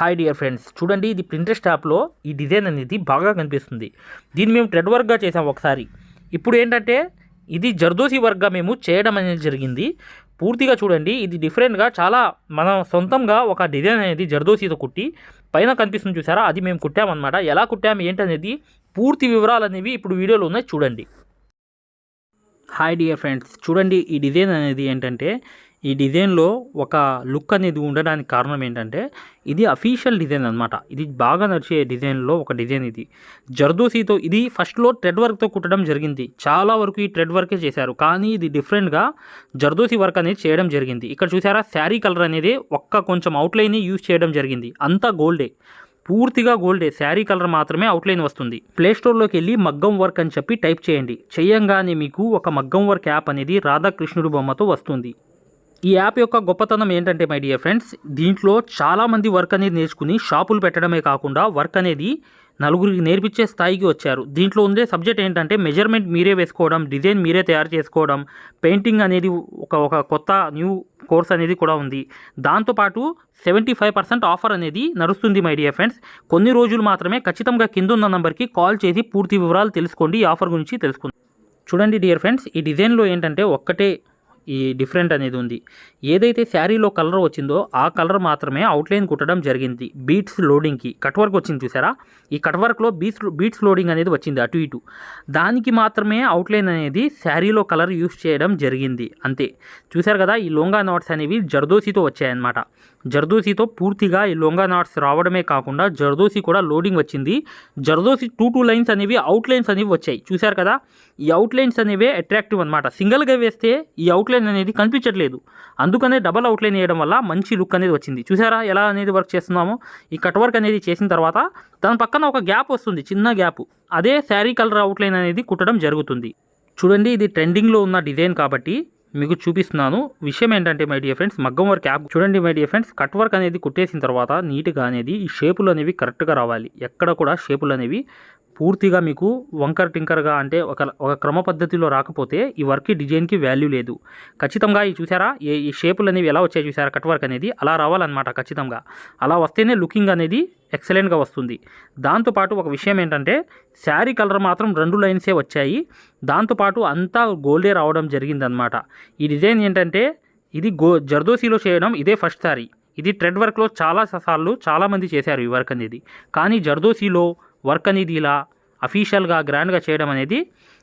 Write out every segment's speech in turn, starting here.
Hi dear friends చూడండి ఇది ప్రింట్రెస్ట్ యాప్లో ఈ డిజైన్ అనేది బాగా కనిపిస్తుంది. దీన్ని మేము ట్రెడ్ వర్క్గా చేసాం ఒకసారి. ఇప్పుడు ఏంటంటే ఇది జర్దోసి వర్క్గా మేము చేయడం అనేది జరిగింది. పూర్తిగా చూడండి ఇది డిఫరెంట్గా చాలా మనం సొంతంగా ఒక డిజైన్ అనేది జర్దోసీతో కుట్టి పైన కనిపిస్తుంది చూసారా? అది మేము కుట్టామన్నమాట. ఎలా కుట్టాము ఏంటనేది పూర్తి వివరాలు అనేవి ఇప్పుడు వీడియోలో ఉన్నాయి చూడండి. హాయ్ డియర్ ఫ్రెండ్స్ చూడండి ఈ డిజైన్ అనేది ఏంటంటే ఈ డిజైన్లో ఒక లుక్ అనేది ఉండడానికి కారణం ఏంటంటే ఇది అఫీషియల్ డిజైన్ అనమాట ఇది బాగా నడిచే డిజైన్లో ఒక డిజైన్ ఇది. జర్దోసీతో ఇది ఫస్ట్లో ట్రెడ్ వర్క్తో కుట్టడం జరిగింది. చాలా వరకు ఈ ట్రెడ్ వర్కే చేశారు. కానీ ఇది డిఫరెంట్గా జర్దోసి వర్క్ అనేది చేయడం జరిగింది. ఇక్కడ చూసారా శారీ కలర్ అనేది ఒక్క కొంచెం అవుట్లైన్ యూజ్ చేయడం జరిగింది. అంతా గోల్డే పూర్తిగా గోల్డే శారీ కలర్ మాత్రమే అవుట్లైన్ వస్తుంది. ప్లే స్టోర్లోకి వెళ్ళి మగ్గం వర్క్ అని చెప్పి టైప్ చేయండి. చేయంగానే మీకు ఒక మగ్గం వర్క్ యాప్ అనేది రాధాకృష్ణుడు బొమ్మతో వస్తుంది. ఈ యాప్ యొక్క గొప్పతనం ఏంటంటే మై డియర్ ఫ్రెండ్స్ దీంట్లో చాలామంది వర్క్ అనేది నేర్చుకుని షాపులు పెట్టడమే కాకుండా వర్క్ అనేది నలుగురికి నేర్పించే స్థాయికి వచ్చారు. దీంట్లో ఉండే సబ్జెక్ట్ ఏంటంటే మెజర్మెంట్ మీరే వేసుకోవడం డిజైన్ మీరే తయారు చేసుకోవడం పెయింటింగ్ అనేది ఒక ఒక కొత్త న్యూ కోర్స్ అనేది కూడా ఉంది. దాంతోపాటు సెవెంటీ ఫైవ్ పర్సెంట్ ఆఫర్ అనేది నడుస్తుంది మై డియర్ ఫ్రెండ్స్. కొన్ని రోజులు మాత్రమే ఖచ్చితంగా కింద ఉన్న నంబర్కి కాల్ చేసి పూర్తి వివరాలు తెలుసుకోండి. ఈ ఆఫర్ గురించి తెలుసుకుంది. చూడండి డియర్ ఫ్రెండ్స్ ఈ డిజైన్లో ఏంటంటే ఒక్కటే ఈ డిఫరెంట్ అనేది ఉంది. ఏదైతే శారీలో కలర్ వచ్చిందో ఆ కలర్ మాత్రమే అవుట్లైన్ కుట్టడం జరిగింది. బీట్స్ లోడింగ్కి కట్ వర్క్ వచ్చింది చూసారా? ఈ కట్ వర్క్లో బీట్స్ బీట్స్ లోడింగ్ అనేది వచ్చింది అటు ఇటు. దానికి మాత్రమే అవుట్లైన్ అనేది శారీలో కలర్ యూస్ చేయడం జరిగింది. అంతే. చూసారు కదా ఈ లొంగా నాట్స్ అనేవి జర్దోసితో వచ్చాయన్నమాట. జర్దోసితో పూర్తిగా ఈ లొంగా నాట్స్ రావడమే కాకుండా జర్దోసి కూడా లోడింగ్ వచ్చింది. జర్దోసి టూ టూ లైన్స్ అనేవి అవుట్లైన్స్ అనేవి వచ్చాయి. చూసారు కదా ఈ అవుట్లైన్స్ అనేవి అట్రాక్టివ్ అనమాట సింగిల్గా వేస్తే ఈ అవుట్లైన్ అనేది కనిపించట్లేదు. అందుకనే డబల్ అవుట్లైన్ వేయడం వల్ల మంచి లుక్ అనేది వచ్చింది. చూసారా ఎలా అనేది వర్క్ చేస్తున్నామో? ఈ కట్ వర్క్ అనేది చేసిన తర్వాత దాని పక్కన ఒక గ్యాప్ వస్తుంది చిన్న గ్యాప్ అదే శారీ కలర్ అవుట్లైన్ అనేది కుట్టడం జరుగుతుంది. చూడండి ఇది ట్రెండింగ్లో ఉన్న డిజైన్ కాబట్టి మీకు చూపిస్తున్నాను. విషయం ఏంటంటే మై డియర్ ఫ్రెండ్స్ మగ్గం వర్క్ యాప్ చూడండి my dear friends cut work అనేది కుట్టేసిన తర్వాత నీట్గా అనేది ఈ షేపులు అనేవి కరెక్ట్గా రావాలి. ఎక్కడ కూడా షేపులు అనేవి పూర్తిగా మీకు వంకర్ టింకర్గా అంటే ఒక ఒక క్రమ పద్ధతిలో రాకపోతే ఈ వర్క్కి డిజైన్కి వాల్యూ లేదు. ఖచ్చితంగా ఈ చూసారా? ఏ ఈ షేపులు అనేవి ఎలా వచ్చాయి చూసారా? కట్ వర్క్ అనేది అలా రావాలన్నమాట ఖచ్చితంగా. అలా వస్తేనే లుకింగ్ అనేది ఎక్సలెంట్గా వస్తుంది. దాంతోపాటు ఒక విషయం ఏంటంటే శారీ కలర్ మాత్రం రెండు లైన్సే వచ్చాయి. దాంతోపాటు అంతా గోల్డే రావడం జరిగిందనమాట ఈ డిజైన్ ఏంటంటే ఇది గో జర్దోసీలో చేయడం ఇదే ఫస్ట్ సారీ ఇది ట్రెడ్ వర్క్లో చాలా సార్లు చాలామంది చేశారు ఈ వర్క్ అనేది. కానీ జర్దోసీలో వర్క్ అనేది ఇలా అఫీషియల్గా గ్రాండ్గా చేయడం అనేది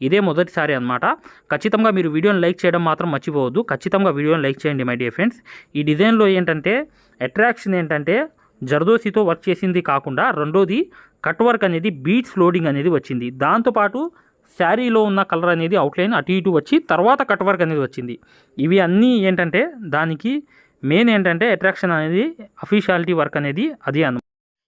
ఇదే మొదటిసారి అనమాట ఖచ్చితంగా మీరు వీడియోని లైక్ చేయడం మాత్రం మర్చిపోవద్దు. ఖచ్చితంగా వీడియోని లైక్ చేయండి మై డియర్ ఫ్రెండ్స్. ఈ డిజైన్లో ఏంటంటే అట్రాక్షన్ ఏంటంటే జర్దోసితో వర్క్ చేసింది కాకుండా రెండోది కట్ వర్క్ అనేది బీట్స్ లోడింగ్ అనేది వచ్చింది. దాంతోపాటు శారీలో ఉన్న కలర్ అనేది అవుట్లైన్ అటు ఇటు వచ్చి తర్వాత కట్ వర్క్ అనేది వచ్చింది. ఇవి అన్నీ ఏంటంటే దానికి మెయిన్ ఏంటంటే అట్రాక్షన్ అనేది అఫీషియాలిటీ వర్క్ అనేది అది అన్నమాట.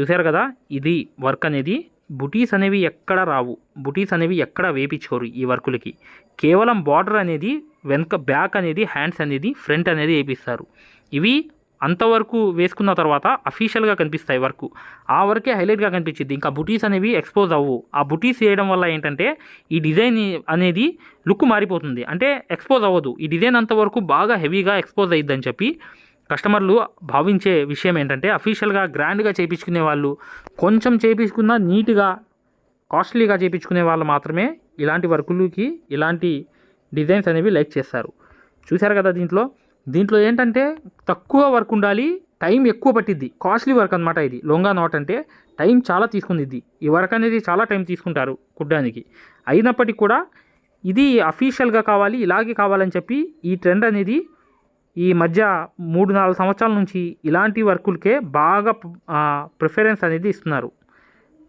చూసారు కదా? ఇది వర్క్ అనేది. బుటీస్ అనేవి ఎక్కడ రావు? బుటీస్ అనేవి ఎక్కడ వేపించుకోరు ఈ వర్కులకి? కేవలం బార్డర్ అనేది వెనక బ్యాక్ అనేది హ్యాండ్స్ అనేది ఫ్రంట్ అనేది వేపిస్తారు. ఇవి అంతవరకు వేసుకున్న తర్వాత అఫీషియల్గా కనిపిస్తాయి వర్క్. ఆ వర్కే హైలైట్గా కనిపించింది ఇంకా బుటీస్ అనేవి ఎక్స్పోజ్ అవ్వు. ఆ బుటీస్ వేయడం వల్ల ఏంటంటే ఈ డిజైన్ అనేది లుక్ మారిపోతుంది. అంటే ఎక్స్పోజ్ అవ్వదు. ఈ డిజైన్ అంతవరకు బాగా హెవీగా ఎక్స్పోజ్ అయ్యిద్దని చెప్పి కస్టమర్లు భావించే విషయం ఏంటంటే అఫీషియల్గా గ్రాండ్గా చేయించుకునే వాళ్ళు కొంచెం చేయించుకున్న నీట్గా కాస్ట్లీగా చేయించుకునే వాళ్ళు మాత్రమే ఇలాంటి వర్కులకి ఇలాంటి డిజైన్స్ అనేవి లైక్ చేస్తారు. చూశారు కదా దీంట్లో? దీంట్లో ఏంటంటే తక్కువ వర్క్ ఉండాలి టైం ఎక్కువ పట్టిద్ది. కాస్ట్లీ వర్క్ అనమాట ఇది. లొంగా నాట్ అంటే టైం చాలా తీసుకుంది ఈ వర్క్ అనేది చాలా టైం తీసుకుంటారు కుట్టడానికి. అయినప్పటికీ కూడా ఇది అఫీషియల్గా కావాలి ఇలాగే కావాలని చెప్పి ఈ ట్రెండ్ అనేది ఈ మధ్య మూడు నాలుగు సంవత్సరాల నుంచి ఇలాంటి వర్కులకే బాగా ప్రిఫరెన్స్ అనేది ఇస్తున్నారు.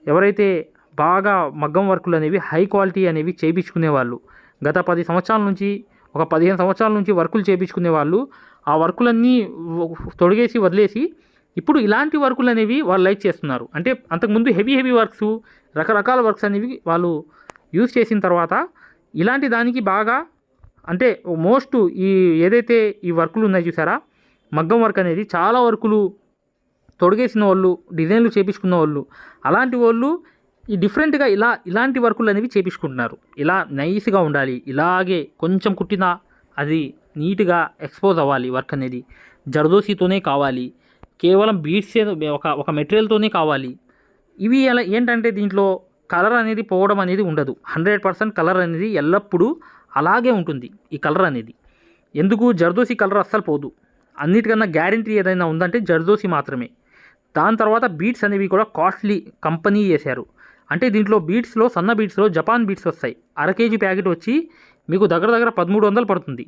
ఎవరైతే బాగా మగ్గం వర్కులు అనేవి హై క్వాలిటీ అనేవి చేయించుకునే వాళ్ళు గత పది సంవత్సరాల నుంచి ఒక పదిహేను సంవత్సరాల నుంచి వర్కులు చేయించుకునే వాళ్ళు ఆ వర్కులన్నీ తొడిగేసి వదిలేసి ఇప్పుడు ఇలాంటి వర్కులు అనేవి వాళ్ళు లైక్ చేస్తున్నారు. అంటే అంతకుముందు హెవీ హెవీ వర్క్స్ రకరకాల వర్క్స్ అనేవి వాళ్ళు యూజ్ చేసిన తర్వాత ఇలాంటి దానికి బాగా అంటే మోస్ట్ ఈ ఏదైతే ఈ వర్కులు ఉన్నాయి చూసారా మగ్గం వర్క్ అనేది చాలా వర్కులు తొడిగేసిన వాళ్ళు డిజైన్లు చేపించుకున్న వాళ్ళు అలాంటి వాళ్ళు ఈ డిఫరెంట్గా ఇలా ఇలాంటి వర్కులు అనేవి చేపించుకుంటున్నారు. ఇలా నైస్గా ఉండాలి ఇలాగే కొంచెం కుట్టినా అది నీట్గా ఎక్స్పోజ్ అవ్వాలి వర్క్ అనేది. జర్దోసితోనే కావాలి కేవలం బీడ్స్ ఒక ఒక మెటీరియల్తోనే కావాలి. ఇవి ఎలా ఏంటంటే దీంట్లో కలర్ అనేది పోవడం అనేది ఉండదు. హండ్రెడ్ పర్సెంట్ కలర్ అనేది ఎల్లప్పుడూ అలాగే ఉంటుంది ఈ కలర్ అనేది. ఎందుకు? జర్దోసి కలర్ అస్సలు పోదు. అన్నిటికన్నా గ్యారంటీ ఏదైనా ఉందంటే జర్దోసి మాత్రమే. దాని తర్వాత బీట్స్ అనేవి కూడా కాస్ట్లీ కంపెనీ చేశారు. అంటే దీంట్లో బీట్స్లో సన్న బీట్స్లో జపాన్ బీట్స్ వస్తాయి. అర కేజీ ప్యాకెట్ వచ్చి మీకు దగ్గర దగ్గర పదమూడు వందలు పడుతుంది.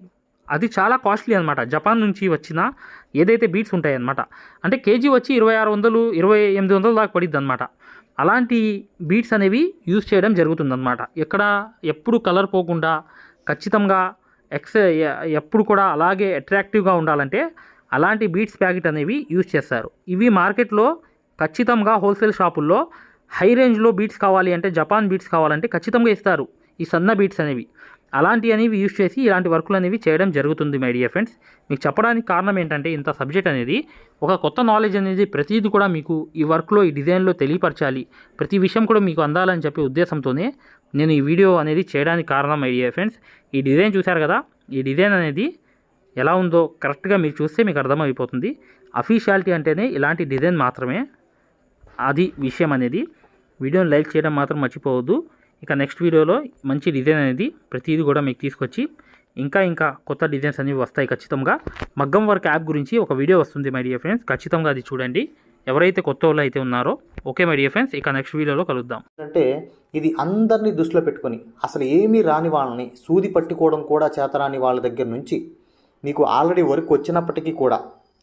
అది చాలా కాస్ట్లీ అనమాట జపాన్ నుంచి వచ్చిన ఏదైతే బీట్స్ ఉంటాయన్నమాట అంటే కేజీ వచ్చి ఇరవై ఆరు వందలు ఇరవై ఎనిమిది వందల దాకా పడిద్ది అనమాట అలాంటి బీట్స్ అనేవి యూజ్ చేయడం జరుగుతుందన్నమాట. ఎక్కడ ఎప్పుడు కలర్ పోకుండా ఖచ్చితంగా ఎక్స్ ఎప్పుడు కూడా అలాగే అట్రాక్టివ్గా ఉండాలంటే అలాంటి బీట్స్ ప్యాకెట్ అనేవి యూజ్ చేస్తారు. ఇవి మార్కెట్లో ఖచ్చితంగా హోల్సేల్ షాపుల్లో హై రేంజ్లో బీట్స్ కావాలి అంటే జపాన్ బీట్స్ కావాలంటే ఖచ్చితంగా ఇస్తారు. ఈ సన్న బీట్స్ అనేవి. అలాంటి అనేవి యూజ్ చేసి ఇలాంటి వర్కులు అనేవి చేయడం జరుగుతుంది మై డియర్ ఫ్రెండ్స్ మీకు చెప్పడానికి కారణం ఏంటంటే ఇంత సబ్జెక్ట్ అనేది ఒక కొత్త నాలెడ్జ్ అనేది ప్రతిదీ కూడా మీకు ఈ వర్క్లో ఈ డిజైన్లో తెలియపరచాలి. ప్రతి విషయం కూడా మీకు అందాలని చెప్పే ఉద్దేశంతోనే నేను ఈ వీడియో అనేది చేయడానికి కారణం మై డియర్ ఫ్రెండ్స్ ఈ డిజైన్ చూశారు కదా? ఈ డిజైన్ అనేది ఎలా ఉందో కరెక్ట్గా మీరు చూస్తే మీకు అర్థమైపోతుంది. అఫీషియాలిటీ అంటేనే ఇలాంటి డిజైన్ మాత్రమే. అది విషయం అనేది. వీడియోని లైక్ చేయడం మాత్రం మర్చిపోవద్దు. ఇక నెక్స్ట్ వీడియోలో మంచి డిజైన్ అనేది ప్రతిదీ కూడా మీకు తీసుకొచ్చి ఇంకా ఇంకా కొత్త డిజైన్స్ అనేవి వస్తాయి ఖచ్చితంగా. మగ్గం వర్క్ యాప్ గురించి ఒక వీడియో వస్తుంది మై డియర్ ఫ్రెండ్స్ ఖచ్చితంగా అది చూడండి. ఎవరైతే కొత్త వాళ్ళు అయితే ఉన్నారో ఓకే మై డియర్ ఫ్రెండ్స్ ఇక నెక్స్ట్ వీడియోలో కలుద్దాం. అంటే ఇది అందరినీ దృష్టిలో పెట్టుకొని అసలు ఏమీ రాని వాళ్ళని సూది పట్టుకోవడం కూడా చేతరాని వాళ్ళ దగ్గర నుంచి మీకు ఆల్రెడీ వర్క్ వచ్చినప్పటికీ కూడా